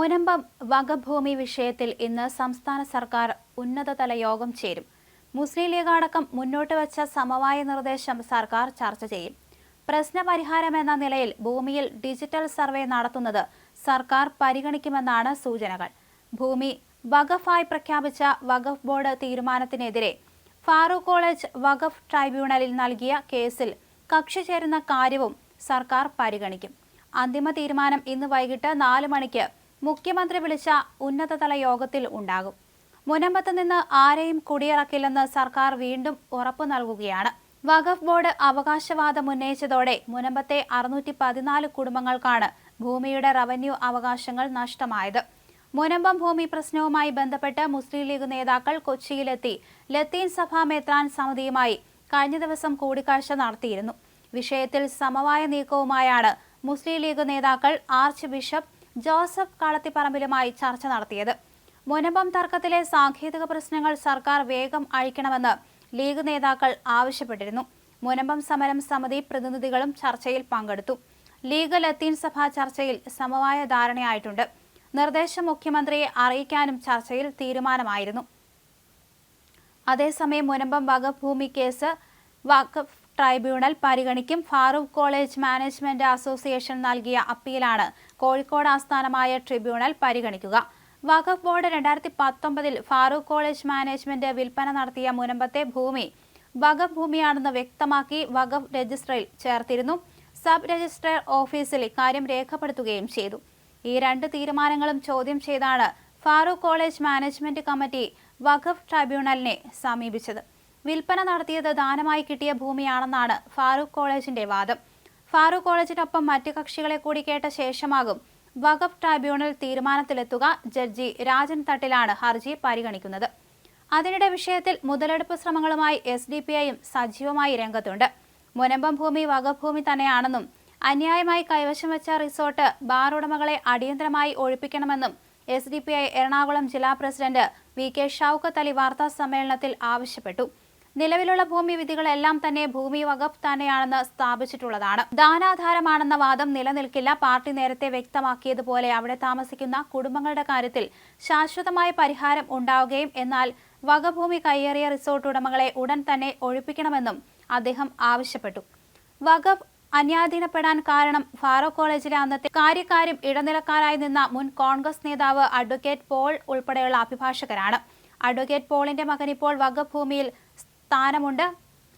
മുനമ്പം വകഭൂമി വിഷയത്തിൽ ഇന്ന് സംസ്ഥാന സർക്കാർ ഉന്നതതല യോഗം ചേരും. മുസ്ലിം ലീഗ് അടക്കം മുന്നോട്ട് വെച്ച സമവായ നിർദ്ദേശം സർക്കാർ ചർച്ച ചെയ്യും. പ്രശ്നപരിഹാരമെന്ന നിലയിൽ ഭൂമിയിൽ ഡിജിറ്റൽ സർവേ നടത്തുന്നത് സർക്കാർ പരിഗണിക്കുമെന്നാണ് സൂചനകൾ. ഭൂമി വഖഫായി പ്രഖ്യാപിച്ച വഖഫ് ബോർഡ് തീരുമാനത്തിനെതിരെ ഫാറൂഖ് കോളേജ് വഖഫ് ട്രൈബ്യൂണലിൽ നൽകിയ കേസിൽ കക്ഷി ചേരുന്ന കാര്യവും സർക്കാർ പരിഗണിക്കും. അന്തിമ തീരുമാനം ഇന്ന് വൈകിട്ട് നാല് മണിക്ക് മുഖ്യമന്ത്രി വിളിച്ച ഉന്നതതല യോഗത്തിൽ ഉണ്ടാകും. മുനമ്പത്ത് നിന്ന് ആരെയും കുടിയിറക്കില്ലെന്ന് സർക്കാർ വീണ്ടും ഉറപ്പു നൽകുകയാണ്. വഖഫ് ബോർഡ് അവകാശവാദം ഉന്നയിച്ചതോടെ മുനമ്പത്തെ അറുന്നൂറ്റി പതിനാല് കുടുംബങ്ങൾക്കാണ് ഭൂമിയുടെ റവന്യൂ അവകാശങ്ങൾ നഷ്ടമായത്. മുനമ്പം ഭൂമി പ്രശ്നവുമായി ബന്ധപ്പെട്ട് മുസ്ലിം ലീഗ് നേതാക്കൾ കൊച്ചിയിലെത്തി. ലത്തീൻ സഭാ മെത്രാൻ സമിതിയുമായി കഴിഞ്ഞ ദിവസം കൂടിക്കാഴ്ച നടത്തിയിരുന്നു. വിഷയത്തിൽ സമവായ നീക്കവുമായാണ് മുസ്ലിം ലീഗ് നേതാക്കൾ ആർച്ച് ബിഷപ്പ് ജോസഫ് കളത്തിപ്പറമ്പിലുമായി ചർച്ച നടത്തിയത്. മുനമ്പം തർക്കത്തിലെ സാങ്കേതിക പ്രശ്നങ്ങൾ സർക്കാർ വേഗം അഴിക്കണമെന്ന് ലീഗ് നേതാക്കൾ ആവശ്യപ്പെട്ടിരുന്നു. മുനമ്പം സമരം സമിതി പ്രതിനിധികളും ചർച്ചയിൽ പങ്കെടുത്തു. ലീഗ് ലത്തീൻ സഭ ചർച്ചയിൽ സമവായ ധാരണയായിട്ടുണ്ട്. നിർദ്ദേശം മുഖ്യമന്ത്രിയെ അറിയിക്കാനും ചർച്ചയിൽ തീരുമാനമായിരുന്നു. അതേസമയം മുനമ്പം വകഭൂമി ഭൂമി കേസ് വഖഫ് ട്രൈബ്യൂണൽ പരിഗണിക്കും ഫാറൂഖ് കോളേജ് മാനേജ്മെന്റ് അസോസിയേഷൻ നൽകിയ അപ്പീലാണ് കോഴിക്കോട് ആസ്ഥാനമായ ട്രിബ്യൂണൽ പരിഗണിക്കുക. വഖഫ് ബോർഡ് രണ്ടായിരത്തി പത്തൊമ്പതിൽ ഫാറൂഖ് കോളേജ് മാനേജ്മെന്റ് വിൽപ്പന നടത്തിയ മുനമ്പത്തെ ഭൂമി വഖഫ് ഭൂമിയാണെന്ന് വ്യക്തമാക്കി വഖഫ് രജിസ്ട്രറിൽ ചേർത്തിരുന്നു. സബ് രജിസ്ട്രാർ ഓഫീസിൽ ഇക്കാര്യം രേഖപ്പെടുത്തുകയും ചെയ്തു. ഈ രണ്ട് തീരുമാനങ്ങളും ചോദ്യം ചെയ്താണ് Farook college management committee Waqf ട്രൈബ്യൂണലിനെ സമീപിച്ചത്. വിൽപ്പന നടത്തിയത് ദാനമായി കിട്ടിയ ഭൂമിയാണെന്നാണ് ഫാറൂഖ് കോളേജിന്റെ വാദം. ഫാറൂഖ് കോളേജിനൊപ്പം മറ്റു കക്ഷികളെ കൂടി കേട്ട ശേഷമാകും വഖഫ് ട്രൈബ്യൂണൽ തീരുമാനത്തിലെത്തുക ജഡ്ജി രാജൻ തട്ടിലാണ് ഹർജി പരിഗണിക്കുന്നത്. അതിനിടെ വിഷയത്തിൽ മുതലെടുപ്പ് ശ്രമങ്ങളുമായി എസ് ഡി പി ഐയും സജീവമായി രംഗത്തുണ്ട്. മുനമ്പം ഭൂമി വഖഫ് ഭൂമി തന്നെയാണെന്നും അന്യായമായി കൈവശം വെച്ച റിസോർട്ട് ബാർ ഉടമകളെ അടിയന്തരമായി ഒഴിപ്പിക്കണമെന്നും S D P I Ernakulam ജില്ലാ president V K Shoukath Ali വാർത്താ സമ്മേളനത്തിൽ ആവശ്യപ്പെട്ടു. നിലവിലുള്ള ഭൂമി വിധികളെല്ലാം തന്നെ ഭൂമി വകുപ്പ് തന്നെയാണെന്ന് സ്ഥാപിച്ചിട്ടുള്ളതാണ്. ദാനാധാരമാണെന്ന വാദം നിലനിൽക്കില്ല. പാർട്ടി നേരത്തെ വ്യക്തമാക്കിയതുപോലെ അവിടെ താമസിക്കുന്ന കുടുംബങ്ങളുടെ കാര്യത്തിൽ ശാശ്വതമായ പരിഹാരം ഉണ്ടാവുകയും എന്നാൽ വകഭൂമി കയ്യേറിയ റിസോർട്ട് ഉടമകളെ ഉടൻ തന്നെ ഒഴിപ്പിക്കണമെന്നും അദ്ദേഹം ആവശ്യപ്പെട്ടു. വകഫ് അന്യാധീനപ്പെടാൻ കാരണം ഫാറോ കോളേജിലെ അന്നത്തെ കാര്യക്കാരും ഇടനിലക്കാരായി നിന്ന മുൻ കോൺഗ്രസ് നേതാവ് അഡ്വക്കേറ്റ് പോൾ ഉൾപ്പെടെയുള്ള അഭിഭാഷകരാണ്. അഡ്വക്കേറ്റ് പോളിന്റെ മകൻ ഇപ്പോൾ വകഭൂമിയിൽ ഭൂമിയിൽ സ്ഥാനമുണ്ട്.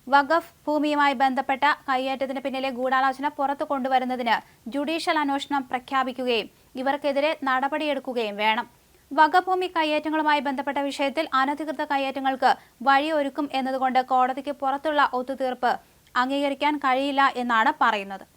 വഖഫ് ഭൂമിയുമായി ബന്ധപ്പെട്ട കയ്യേറ്റത്തിന് പിന്നിലെ ഗൂഢാലോചന പുറത്തു കൊണ്ടുവരുന്നതിന് ജുഡീഷ്യൽ അന്വേഷണം പ്രഖ്യാപിക്കുകയും ഇവർക്കെതിരെ നടപടിയെടുക്കുകയും വേണം. വകഭൂമി കയ്യേറ്റങ്ങളുമായി ബന്ധപ്പെട്ട വിഷയത്തിൽ അനധികൃത കയ്യേറ്റങ്ങൾക്ക് വഴിയൊരുക്കും എന്നതുകൊണ്ട് കോടതിക്ക് പുറത്തുള്ള ഒത്തുതീർപ്പ് അംഗീകരിക്കാൻ കഴിയില്ല എന്നാണ് പറയുന്നത്.